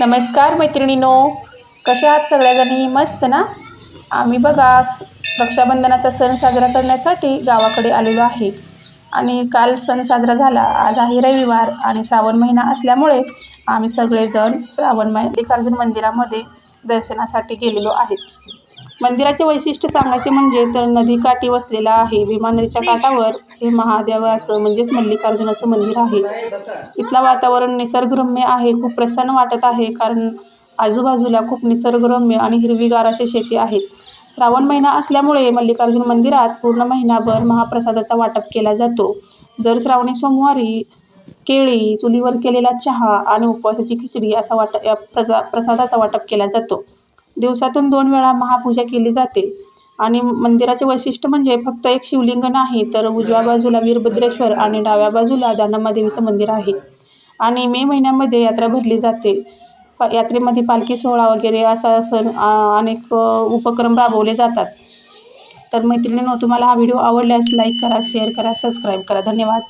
नमस्कार मैत्रिणीनो कशा आहात सगळ्याजणी? मस्त ना? आम्ही बघा रक्षाबंधनाचा सण साजरा करण्यासाठी गावाकडे आलेलो आहे. आणि काल सण साजरा झाला. आज आहे रविवार आणि श्रावण महिना असल्यामुळे आम्ही सगळेजण श्रावण मल्लिकार्जुन मंदिरामध्ये दर्शनासाठी गेलेलो आहे. मंदिराचे वैशिष्ट्य सांगायचे म्हणजे तर नदीकाठी वसलेलं आहे. भीमा नदीच्या काठावर हे महादेवाचं म्हणजेच मल्लिकार्जुनाचं मंदिर आहे. इथलं वातावरण निसर्गरम्य आहे खूप प्रसन्न वाटत आहे कारण आजूबाजूला खूप निसर्गरम्य आणि हिरवीगार असे शेती आहेत. श्रावण महिना असल्यामुळे मल्लिकार्जुन मंदिरात पूर्ण महिनाभर महाप्रसादाचा वाटप केला जातो. जर श्रावणी सोमवारी केळी चुलीवर केलेला चहा आणि उपवासाची खिचडी असा वाट या प्रसा प्रसादाचा वाटप केला जातो. दिवसातून दोन वेळा महापूजा केली जाते. आणि मंदिराचे वैशिष्ट्य म्हणजे फक्त एक शिवलिंग नाही तर उजव्या बाजूला वीरभद्रेश्वर आणि डाव्या बाजूला दानमादेवीचं मंदिर आहे. आणि मे महिन्यामध्ये यात्रा भरली जाते. प यात्रेमध्ये पालखी सोहळा वगैरे असा सण अनेक उपक्रम राबवले जातात. तर मैत्रिणींनो तुम्हाला हा व्हिडिओ आवडल्यास लाईक करा शेअर करा सबस्क्राईब करा. धन्यवाद.